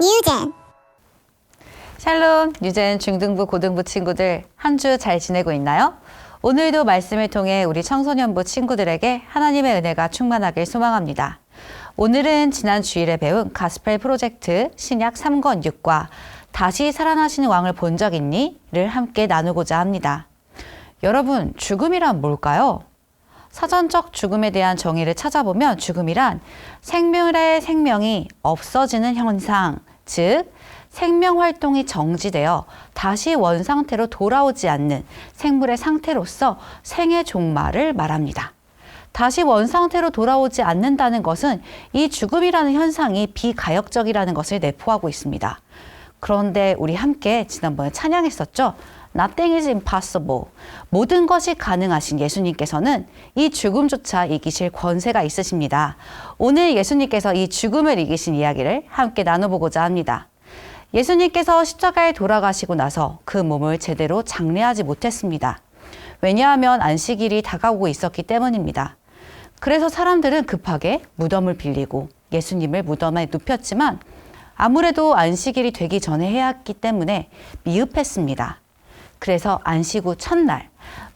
뉴젠 샬롬, 유젠 중등부, 고등부 친구들 한 주 잘 지내고 있나요? 오늘도 말씀을 통해 우리 청소년부 친구들에게 하나님의 은혜가 충만하길 소망합니다. 오늘은 지난 주일에 배운 가스펠 프로젝트 신약 3권 6과 다시 살아나시는 왕을 본 적 있니? 를 함께 나누고자 합니다. 여러분, 죽음이란 뭘까요? 사전적 죽음에 대한 정의를 찾아보면 죽음이란 생물의 생명이 없어지는 현상, 즉 생명 활동이 정지되어 다시 원 상태로 돌아오지 않는 생물의 상태로서 생의 종말을 말합니다. 다시 원 상태로 돌아오지 않는다는 것은 이 죽음이라는 현상이 비가역적이라는 것을 내포하고 있습니다. 그런데 우리 함께 지난번에 찬양했었죠. Nothing is impossible. 모든 것이 가능하신 예수님께서는 이 죽음조차 이기실 권세가 있으십니다. 오늘 예수님께서 이 죽음을 이기신 이야기를 함께 나눠보고자 합니다. 예수님께서 십자가에 돌아가시고 나서 그 몸을 제대로 장례하지 못했습니다. 왜냐하면 안식일이 다가오고 있었기 때문입니다. 그래서 사람들은 급하게 무덤을 빌리고 예수님을 무덤에 눕혔지만 아무래도 안식일이 되기 전에 해야 했기 때문에 미흡했습니다. 그래서 안식 후 첫날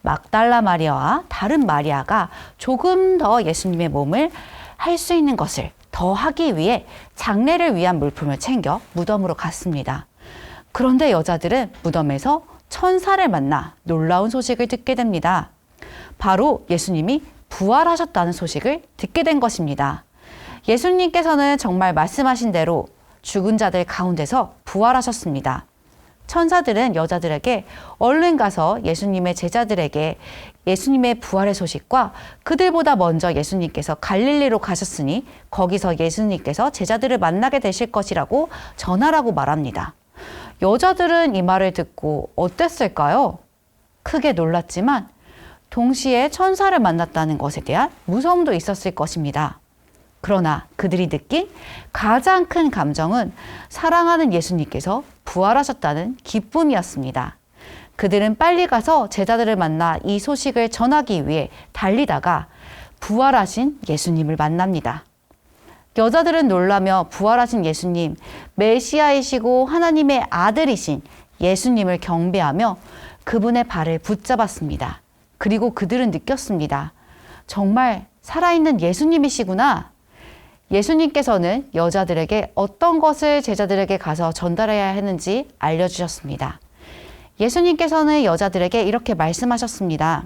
막달라 마리아와 다른 마리아가 조금 더 예수님의 몸을 할 수 있는 것을 더 하기 위해 장례를 위한 물품을 챙겨 무덤으로 갔습니다. 그런데 여자들은 무덤에서 천사를 만나 놀라운 소식을 듣게 됩니다. 바로 예수님이 부활하셨다는 소식을 듣게 된 것입니다. 예수님께서는 정말 말씀하신 대로 죽은 자들 가운데서 부활하셨습니다. 천사들은 여자들에게 얼른 가서 예수님의 제자들에게 예수님의 부활의 소식과 그들보다 먼저 예수님께서 갈릴리로 가셨으니 거기서 예수님께서 제자들을 만나게 되실 것이라고 전하라고 말합니다. 여자들은 이 말을 듣고 어땠을까요? 크게 놀랐지만 동시에 천사를 만났다는 것에 대한 무서움도 있었을 것입니다. 그러나 그들이 느낀 가장 큰 감정은 사랑하는 예수님께서 부활하셨다는 기쁨이었습니다. 그들은 빨리 가서 제자들을 만나 이 소식을 전하기 위해 달리다가 부활하신 예수님을 만납니다. 여자들은 놀라며 부활하신 예수님, 메시아이시고 하나님의 아들이신 예수님을 경배하며 그분의 발을 붙잡았습니다. 그리고 그들은 느꼈습니다. 정말 살아있는 예수님이시구나. 예수님께서는 여자들에게 어떤 것을 제자들에게 가서 전달해야 했는지 알려주셨습니다. 예수님께서는 여자들에게 이렇게 말씀하셨습니다.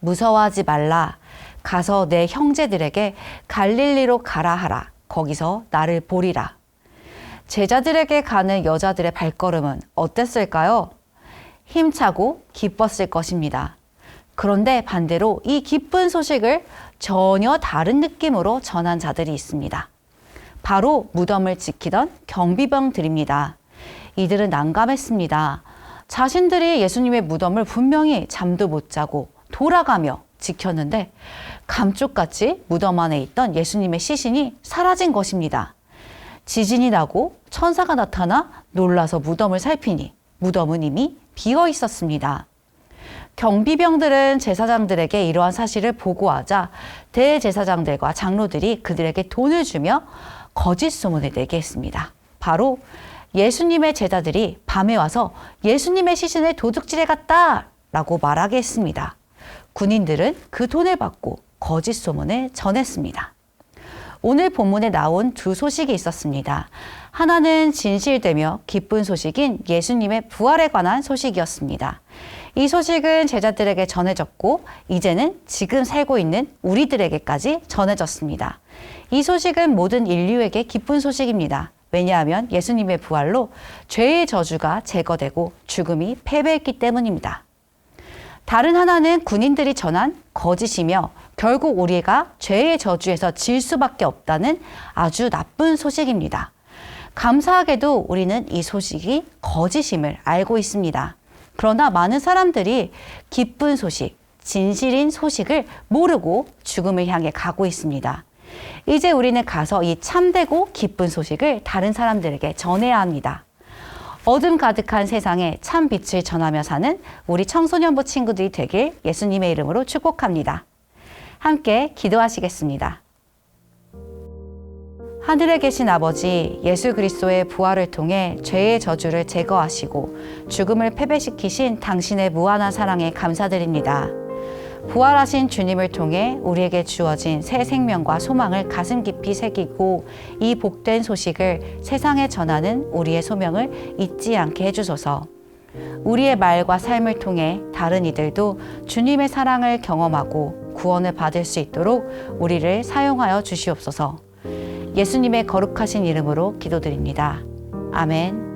무서워하지 말라. 가서 내 형제들에게 갈릴리로 가라 하라. 거기서 나를 보리라. 제자들에게 가는 여자들의 발걸음은 어땠을까요? 힘차고 기뻤을 것입니다. 그런데 반대로 이 기쁜 소식을 전혀 다른 느낌으로 전한 자들이 있습니다. 바로 무덤을 지키던 경비병들입니다. 이들은 난감했습니다. 자신들이 예수님의 무덤을 분명히 잠도 못 자고 돌아가며 지켰는데 감쪽같이 무덤 안에 있던 예수님의 시신이 사라진 것입니다. 지진이 나고 천사가 나타나 놀라서 무덤을 살피니 무덤은 이미 비어 있었습니다. 경비병들은 제사장들에게 이러한 사실을 보고하자 대제사장들과 장로들이 그들에게 돈을 주며 거짓 소문을 내게 했습니다. 바로 예수님의 제자들이 밤에 와서 예수님의 시신을 도둑질해 갔다 라고 말하게 했습니다. 군인들은 그 돈을 받고 거짓 소문을 전했습니다. 오늘 본문에 나온 두 소식이 있었습니다. 하나는 진실되며 기쁜 소식인 예수님의 부활에 관한 소식이었습니다. 이 소식은 제자들에게 전해졌고 이제는 지금 살고 있는 우리들에게까지 전해졌습니다. 이 소식은 모든 인류에게 기쁜 소식입니다. 왜냐하면 예수님의 부활로 죄의 저주가 제거되고 죽음이 패배했기 때문입니다. 다른 하나는 군인들이 전한 거짓이며 결국 우리가 죄의 저주에서 질 수밖에 없다는 아주 나쁜 소식입니다. 감사하게도 우리는 이 소식이 거짓임을 알고 있습니다. 그러나 많은 사람들이 기쁜 소식, 진실인 소식을 모르고 죽음을 향해 가고 있습니다. 이제 우리는 가서 이 참되고 기쁜 소식을 다른 사람들에게 전해야 합니다. 어둠 가득한 세상에 참 빛을 전하며 사는 우리 청소년부 친구들이 되길 예수님의 이름으로 축복합니다. 함께 기도하시겠습니다. 하늘에 계신 아버지 예수 그리스도의 부활을 통해 죄의 저주를 제거하시고 죽음을 패배시키신 당신의 무한한 사랑에 감사드립니다. 부활하신 주님을 통해 우리에게 주어진 새 생명과 소망을 가슴 깊이 새기고 이 복된 소식을 세상에 전하는 우리의 소명을 잊지 않게 해주소서. 우리의 말과 삶을 통해 다른 이들도 주님의 사랑을 경험하고 구원을 받을 수 있도록 우리를 사용하여 주시옵소서. 예수님의 거룩하신 이름으로 기도드립니다. 아멘.